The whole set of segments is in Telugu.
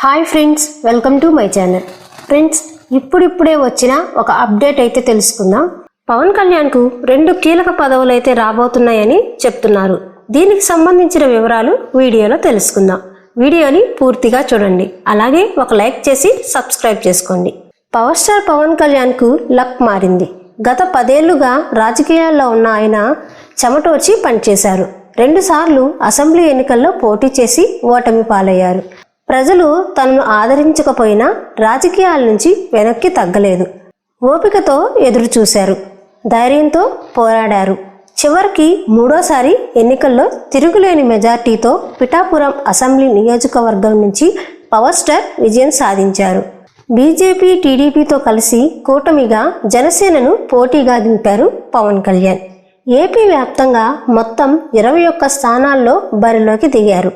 Hi friends welcome to my channel friends ఇప్పుడిప్పుడే వచ్చిన ఒక అప్డేట్ అయితే తెలుసుకుందాం. పవన్ కళ్యాణ్కు రెండు కీలక పదవులు అయితే రాబోతున్నాయని చెప్తున్నారు. దీనికి సంబంధించిన వివరాలు వీడియోలో తెలుసుకుందాం. వీడియోని పూర్తిగా చూడండి. అలాగే ఒక లైక్ చేసి సబ్స్క్రైబ్ చేసుకోండి. పవర్ స్టార్ పవన్ కళ్యాణ్కు లక్ మారింది. గత పదేళ్ళుగా రాజకీయాల్లో ఉన్న ఆయన చెమటోర్చి పనిచేశారు. రెండుసార్లు అసెంబ్లీ ఎన్నికల్లో పోటీ చేసి ఓటమి పాలయ్యారు. ప్రజలు తనను ఆదరించకపోయినా రాజకీయాల నుంచి వెనక్కి తగ్గలేదు. ఓపికతో ఎదురు చూశారు ధైర్యంతో పోరాడారు. చివరికి మూడోసారి ఎన్నికల్లో తిరుగులేని మెజార్టీతో పిఠాపురం అసెంబ్లీ నియోజకవర్గం నుంచి పవర్ స్టార్ విజయం సాధించారు. బీజేపీ టీడీపీతో కలిసి కూటమిగా జనసేనను పోటీగా దింపారు పవన్ కళ్యాణ్. ఏపీ వ్యాప్తంగా మొత్తం ఇరవై ఒక్క స్థానాల్లో బరిలోకి దిగారు.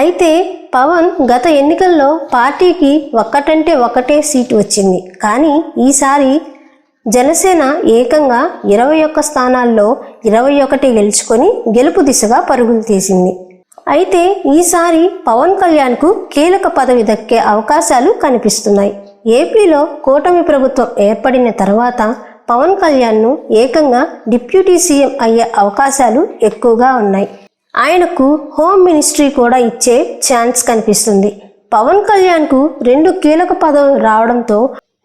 అయితే పవన్ గత ఎన్నికల్లో పార్టీకి ఒక్కటంటే ఒకటే సీటు వచ్చింది. కానీ ఈసారి జనసేన ఏకంగా ఇరవై ఒక్క స్థానాల్లో ఇరవై ఒకటి గెలుచుకొని గెలుపు దిశగా పరుగులు తీసింది. అయితే ఈసారి పవన్ కళ్యాణ్కు కీలక పదవి దక్కే అవకాశాలు కనిపిస్తున్నాయి. ఏపీలో కూటమి ప్రభుత్వం ఏర్పడిన తర్వాత పవన్ కళ్యాణ్ను ఏకంగా డిప్యూటీ సీఎం అయ్యే అవకాశాలు ఎక్కువగా ఉన్నాయి. ఆయనకు హోమ్ మినిస్ట్రీ కూడా ఇచ్చే ఛాన్స్ కనిపిస్తుంది. పవన్ కళ్యాణ్కు రెండు కీలక పదవులు రావడంతో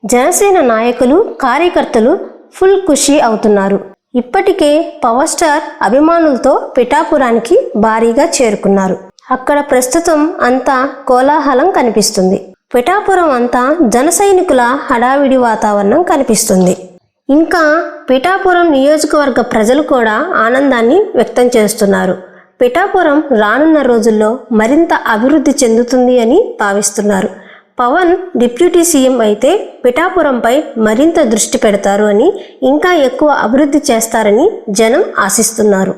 జనసేన నాయకులు కార్యకర్తలు ఫుల్ ఖుషి అవుతున్నారు. ఇప్పటికే పవర్ స్టార్ అభిమానులతో పిఠాపురానికి భారీగా చేరుకున్నారు. అక్కడ ప్రస్తుతం అంతా కోలాహలం కనిపిస్తుంది. పిఠాపురం అంతా జన సైనికుల హడావిడి వాతావరణం కనిపిస్తుంది. ఇంకా పిఠాపురం నియోజకవర్గ ప్రజలు కూడా ఆనందాన్ని వ్యక్తం చేస్తున్నారు. పిఠాపురం రానున్న రోజుల్లో మరింత అభివృద్ధి చెందుతుంది అని భావిస్తున్నారు. పవన్ డిప్యూటీ సీఎం అయితే పిఠాపురంపై మరింత దృష్టి పెడతారు అని ఇంకా ఎక్కువ అభివృద్ధి చేస్తారని జనం ఆశిస్తున్నారు.